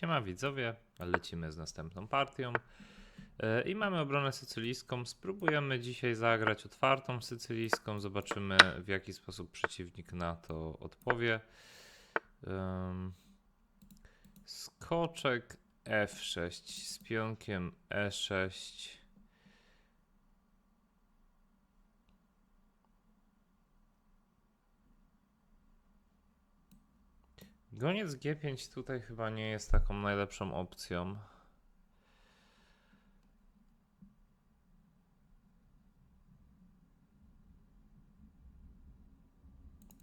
Siema widzowie, lecimy z następną partią. E, I mamy obronę sycylijską. Spróbujemy dzisiaj zagrać otwartą sycylijską. Zobaczymy w jaki sposób przeciwnik na to odpowie. Skoczek F6 z pionkiem E E6. Goniec G5 tutaj chyba nie jest taką najlepszą opcją.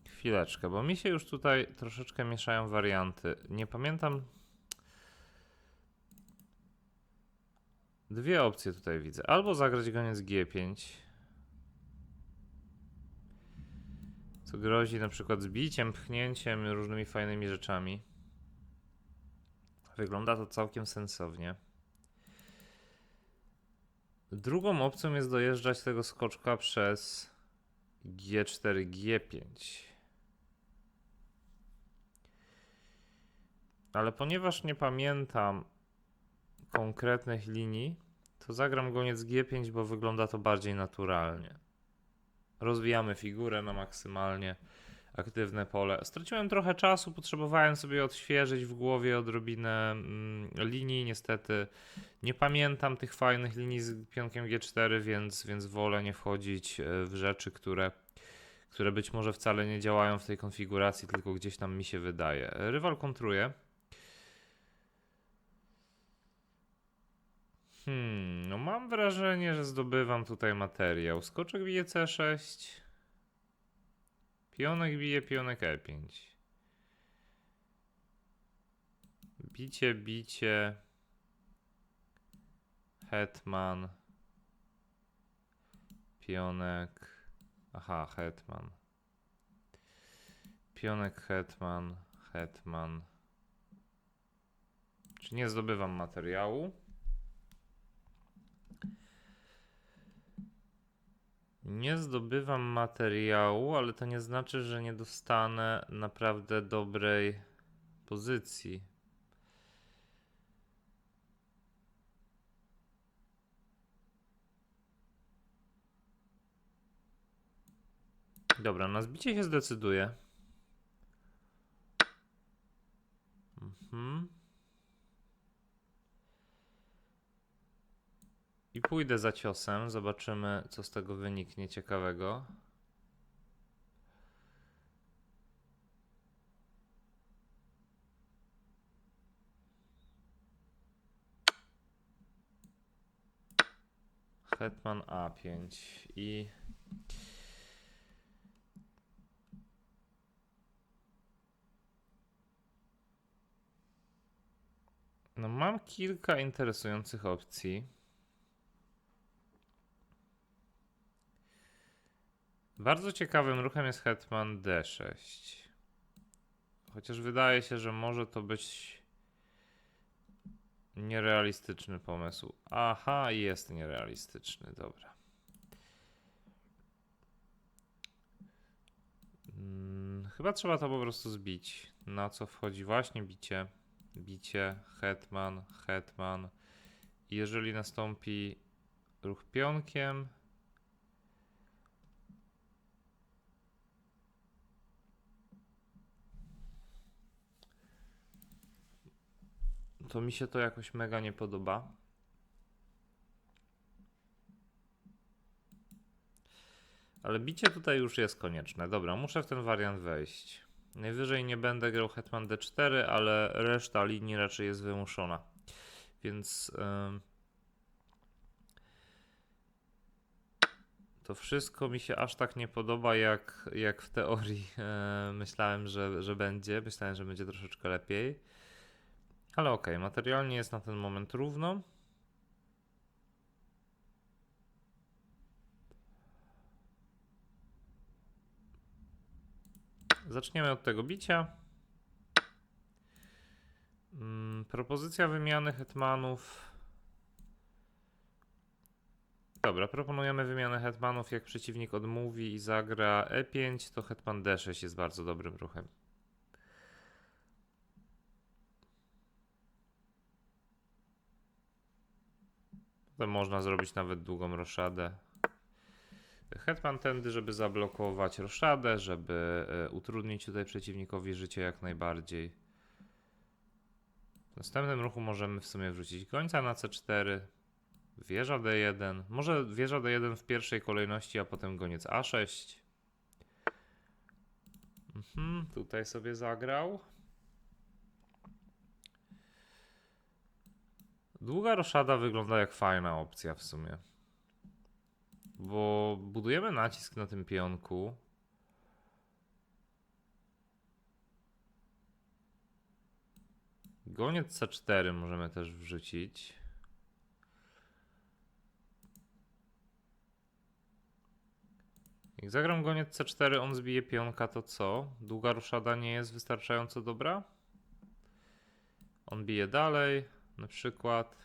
Chwileczkę, bo mi się już tutaj troszeczkę mieszają warianty. Nie pamiętam. Dwie opcje tutaj widzę. Albo zagrać goniec G5. Grozi na przykład zbiciem, pchnięciem, różnymi fajnymi rzeczami. Wygląda to całkiem sensownie. Drugą opcją jest dojeżdżać tego skoczka przez G4, G5. Ale ponieważ nie pamiętam konkretnych linii, to zagram goniec G5, bo wygląda to bardziej naturalnie. Rozwijamy figurę na maksymalnie aktywne pole. Straciłem trochę czasu, potrzebowałem sobie odświeżyć w głowie odrobinę mm, linii. Niestety nie pamiętam tych fajnych linii z pionkiem G4, więc, więc wolę nie wchodzić e, w rzeczy, które, które być może wcale nie działają w tej konfiguracji, tylko gdzieś tam mi się wydaje. Rywal kontruje. Hmm, no mam wrażenie, że zdobywam tutaj materiał. Skoczek bije C6. Pionek bije pionek E5. Bicie, bicie. Hetman. Pionek. Aha, hetman. Pionek, hetman, hetman. Czy nie zdobywam materiału? Nie zdobywam materiału, ale to nie znaczy, że nie dostanę naprawdę dobrej pozycji. Dobra, na zbicie się zdecyduję. Mhm. I pójdę za ciosem, zobaczymy co z tego wyniknie ciekawego. Hetman A5 i No mam kilka interesujących opcji. Bardzo ciekawym ruchem jest Hetman D6. Chociaż wydaje się, że może to być nierealistyczny pomysł. Aha, jest nierealistyczny, dobra. Mm, chyba trzeba to po prostu zbić. Na co wchodzi właśnie bicie, bicie, hetman, hetman. Jeżeli nastąpi ruch pionkiem, to mi się to jakoś mega nie podoba. Ale bicie tutaj już jest konieczne. Dobra, muszę w ten wariant wejść. Najwyżej nie będę grał Hetman D4, ale reszta linii raczej jest wymuszona. Więc ym, to wszystko mi się aż tak nie podoba, jak, jak w teorii e, myślałem, że, że będzie. Myślałem, że będzie troszeczkę lepiej. Ale okej, materialnie jest na ten moment równo. Zaczniemy od tego bicia. Mm, propozycja wymiany hetmanów. Dobra, proponujemy wymianę hetmanów. Jak przeciwnik odmówi i zagra E5, to hetman D6 jest bardzo dobrym ruchem. Można zrobić nawet długą roszadę. Hetman tędy, żeby zablokować roszadę, żeby e, utrudnić tutaj przeciwnikowi życie jak najbardziej. W następnym ruchu możemy w sumie wrzucić gońca na C4, wieża D1, może wieża D1 w pierwszej kolejności, a potem goniec A6. Mhm, tutaj sobie zagrał. Długa roszada wygląda jak fajna opcja w sumie. Bo budujemy nacisk na tym pionku. Goniec C4 możemy też wrzucić. Jak zagram goniec C4, on zbije pionka, to co? Długa roszada nie jest wystarczająco dobra? On bije dalej, na przykład.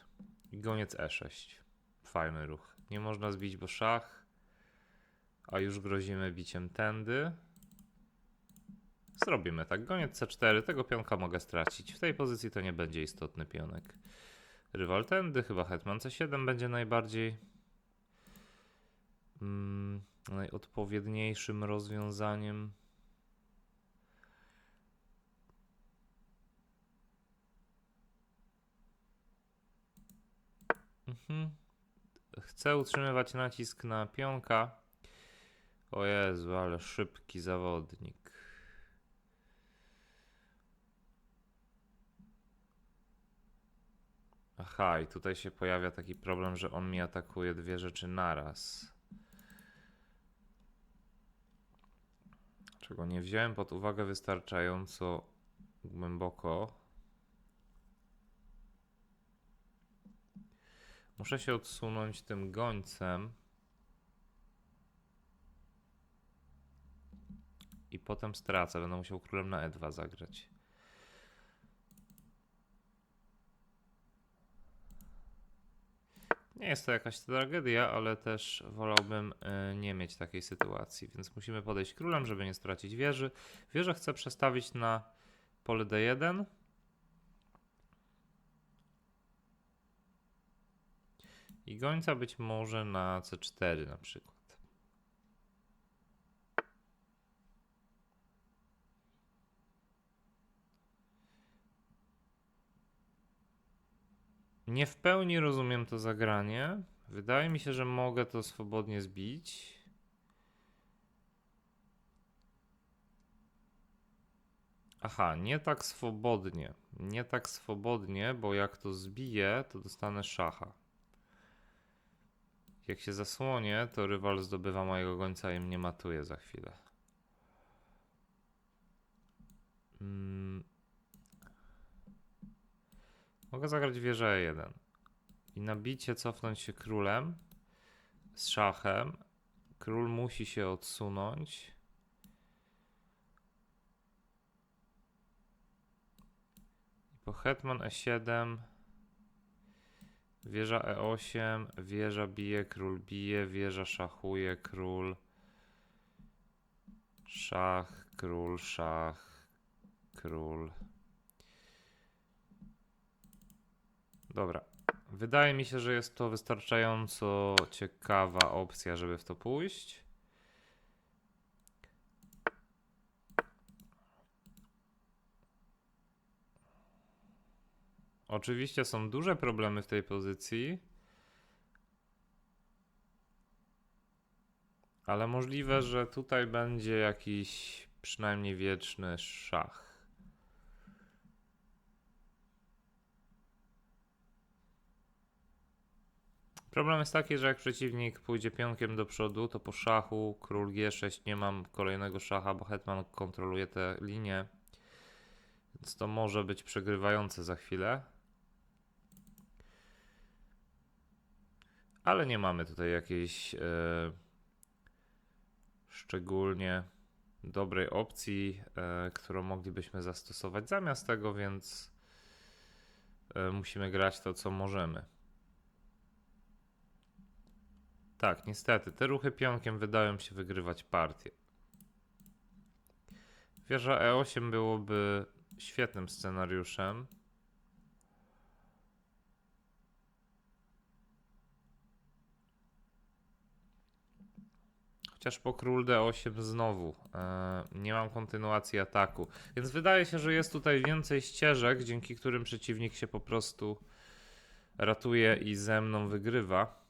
Goniec E6. Fajny ruch. Nie można zbić, bo szach. A już grozimy biciem tędy. Zrobimy tak. Goniec C4. Tego pionka mogę stracić. W tej pozycji to nie będzie istotny pionek. Rywal tędy. Chyba hetman C7 będzie najbardziej mm, najodpowiedniejszym rozwiązaniem. Mhm. Chcę utrzymywać nacisk na pionka. O Jezu, ale szybki zawodnik. Aha, i tutaj się pojawia taki problem, że on mi atakuje dwie rzeczy naraz. Czego nie wziąłem pod uwagę wystarczająco głęboko. Muszę się odsunąć tym gońcem. I potem stracę. Będę musiał królem na E2 zagrać. Nie jest to jakaś tragedia, ale też wolałbym y, nie mieć takiej sytuacji, więc musimy podejść królem, żeby nie stracić wieży. Wieżę chcę przestawić na pole D1. I gońca być może na C4 na przykład. Nie w pełni rozumiem to zagranie. Wydaje mi się, że mogę to swobodnie zbić. Aha, nie tak swobodnie. Nie tak swobodnie, bo jak to zbiję, to dostanę szacha. Jak się zasłonię, to rywal zdobywa mojego gońca i mnie matuje za chwilę. Mm. Mogę zagrać wieżę E1 i na bicie cofnąć się królem z szachem. Król musi się odsunąć. I po hetman E7 Wieża E8, wieża bije, król bije, wieża szachuje, król. Szach, król, szach, król. Dobra. Wydaje mi się, że jest to wystarczająco ciekawa opcja, żeby w to pójść. Oczywiście są duże problemy w tej pozycji. Ale możliwe, że tutaj będzie jakiś przynajmniej wieczny szach. Problem jest taki, że jak przeciwnik pójdzie pionkiem do przodu, to po szachu król G6 nie mam kolejnego szacha, bo hetman kontroluje tę linię. Więc to może być przegrywające za chwilę. Ale nie mamy tutaj jakiejś e, szczególnie dobrej opcji, e, którą moglibyśmy zastosować zamiast tego, więc e, musimy grać to, co możemy. Tak, niestety, te ruchy pionkiem wydają się wygrywać partię. Wieża E8 byłoby świetnym scenariuszem. Chociaż po król D8 znowu e, nie mam kontynuacji ataku. Więc wydaje się, że jest tutaj więcej ścieżek, dzięki którym przeciwnik się po prostu ratuje i ze mną wygrywa.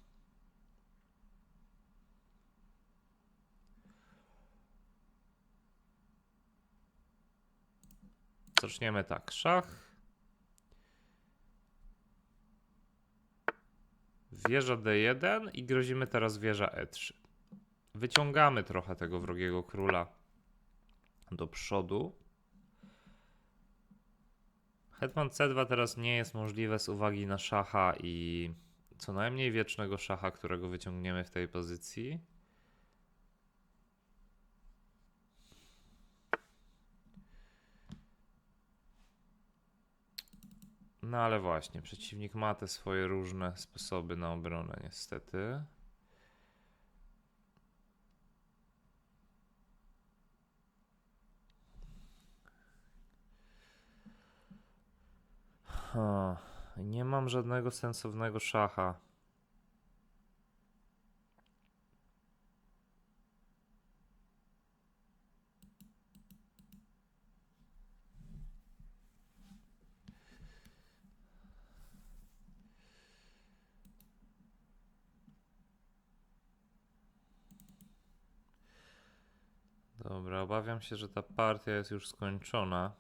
Zaczniemy tak. Szach. Wieża D1 i grozimy teraz wieża E3. Wyciągamy trochę tego wrogiego króla do przodu. Hetman C2 teraz nie jest możliwe z uwagi na szacha i co najmniej wiecznego szacha, którego wyciągniemy w tej pozycji. No ale właśnie, przeciwnik ma te swoje różne sposoby na obronę, niestety. Ha, nie mam żadnego sensownego szacha. Dobra, obawiam się, że ta partia jest już skończona.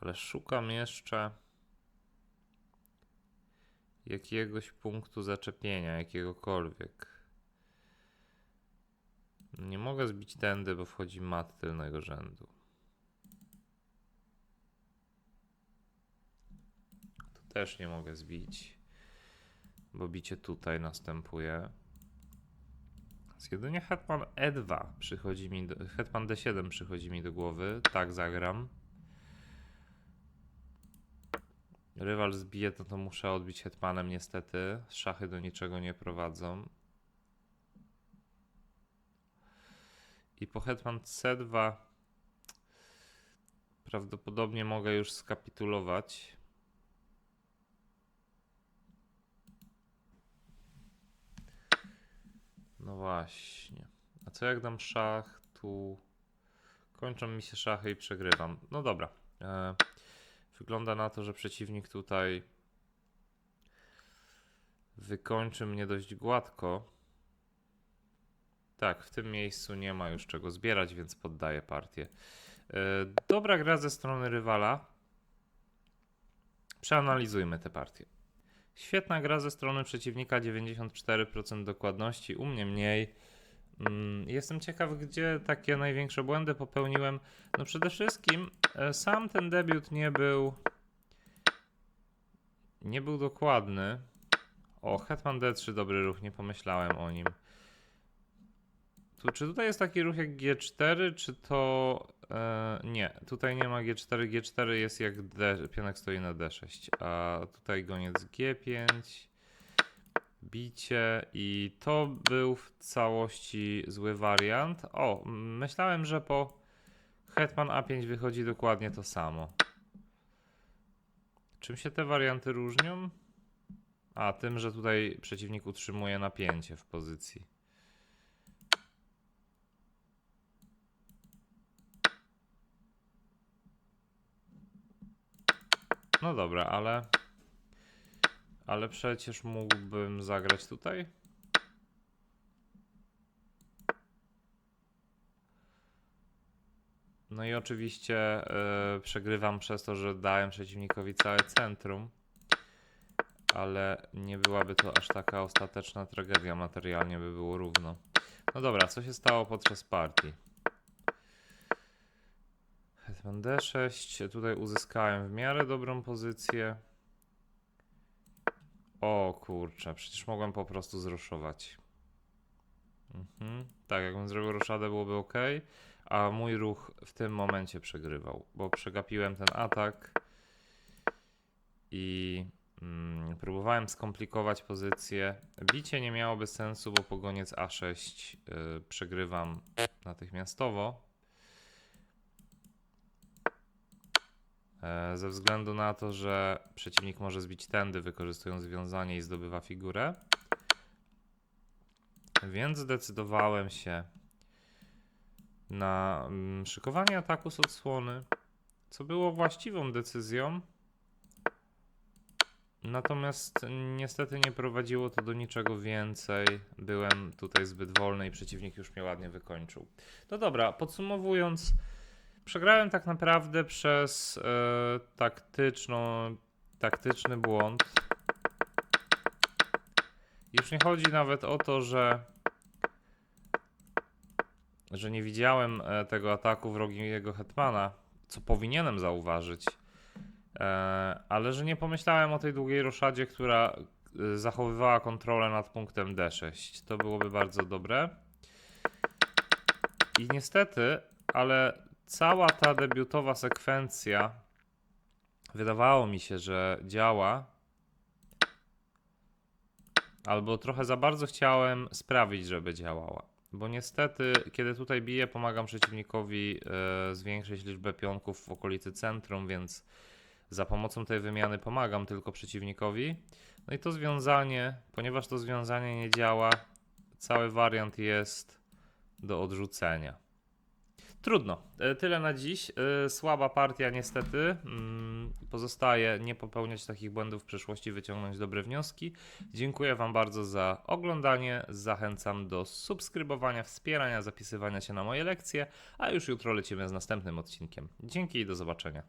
Ale szukam jeszcze jakiegoś punktu zaczepienia, jakiegokolwiek. Nie mogę zbić tędy, bo wchodzi mat tylnego rzędu. Tu też nie mogę zbić, bo bicie tutaj następuje. Więc jedynie hetman E2 przychodzi mi do, hetman D7 przychodzi mi do głowy. Tak zagram. Rywal zbije, no to muszę odbić hetmanem niestety. Szachy do niczego nie prowadzą. I po hetman C2 prawdopodobnie mogę już skapitulować. No właśnie. A co jak dam szach tu? Kończą mi się szachy i przegrywam. No dobra. Wygląda na to, że przeciwnik tutaj wykończy mnie dość gładko. Tak, w tym miejscu nie ma już czego zbierać, więc poddaję partię. E, dobra gra ze strony rywala. Przeanalizujmy tę partię. Świetna gra ze strony przeciwnika, 94% dokładności, u mnie mniej. Mm, Jestem ciekaw, gdzie takie największe błędy popełniłem. No przede wszystkim sam ten debiut nie był nie był dokładny. O, Hetman D3 dobry ruch, nie pomyślałem o nim. Tu, czy tutaj jest taki ruch jak G4, czy to... E, nie, tutaj nie ma G4. G4 jest jak D, pionek stoi na D6, a tutaj goniec G5, bicie i to był w całości zły wariant. O, myślałem, że po Hetman A5 wychodzi dokładnie to samo. Czym się te warianty różnią? A, tym, że tutaj przeciwnik utrzymuje napięcie w pozycji. No dobra, ale. Ale przecież mógłbym zagrać tutaj. No i oczywiście e, przegrywam przez to, że dałem przeciwnikowi całe centrum. Ale nie byłaby to aż taka ostateczna tragedia. Materialnie by było równo. No dobra, co się stało podczas partii? Hetman D6. Tutaj uzyskałem w miarę dobrą pozycję. O kurczę, przecież mogłem po prostu zroszować. Mhm. Tak, jakbym zrobił roszadę byłoby ok, a mój ruch w tym momencie przegrywał, bo przegapiłem ten atak i mm, próbowałem skomplikować pozycję. Bicie nie miałoby sensu, bo po goniec A6 y, przegrywam natychmiastowo. E, Ze względu na to, że przeciwnik może zbić tędy, wykorzystując wiązanie i zdobywa figurę. Więc zdecydowałem się na mm, szykowanie ataku z odsłony, co było właściwą decyzją. Natomiast niestety nie prowadziło to do niczego więcej. Byłem tutaj zbyt wolny i przeciwnik już mnie ładnie wykończył. No dobra, podsumowując, przegrałem tak naprawdę przez e, taktyczny błąd. Już nie chodzi nawet o to, że że nie widziałem e, tego ataku wrogiego hetmana, co powinienem zauważyć. E, ale że nie pomyślałem o tej długiej roszadzie, która e, zachowywała kontrolę nad punktem D6. To byłoby bardzo dobre. I niestety, ale cała ta debiutowa sekwencja wydawało mi się, że działa. Albo trochę za bardzo chciałem sprawić, żeby działała. Bo niestety, kiedy tutaj biję, pomagam przeciwnikowi e, zwiększyć liczbę pionków w okolicy centrum, więc za pomocą tej wymiany pomagam tylko przeciwnikowi. No i to związanie, ponieważ to związanie nie działa, cały wariant jest do odrzucenia. Trudno. E, Tyle na dziś. E, Słaba partia niestety. Mm, Pozostaje nie popełniać takich błędów w przyszłości, wyciągnąć dobre wnioski. Dziękuję Wam bardzo za oglądanie. Zachęcam do subskrybowania, wspierania, zapisywania się na moje lekcje, a już jutro lecimy z następnym odcinkiem. Dzięki i do zobaczenia.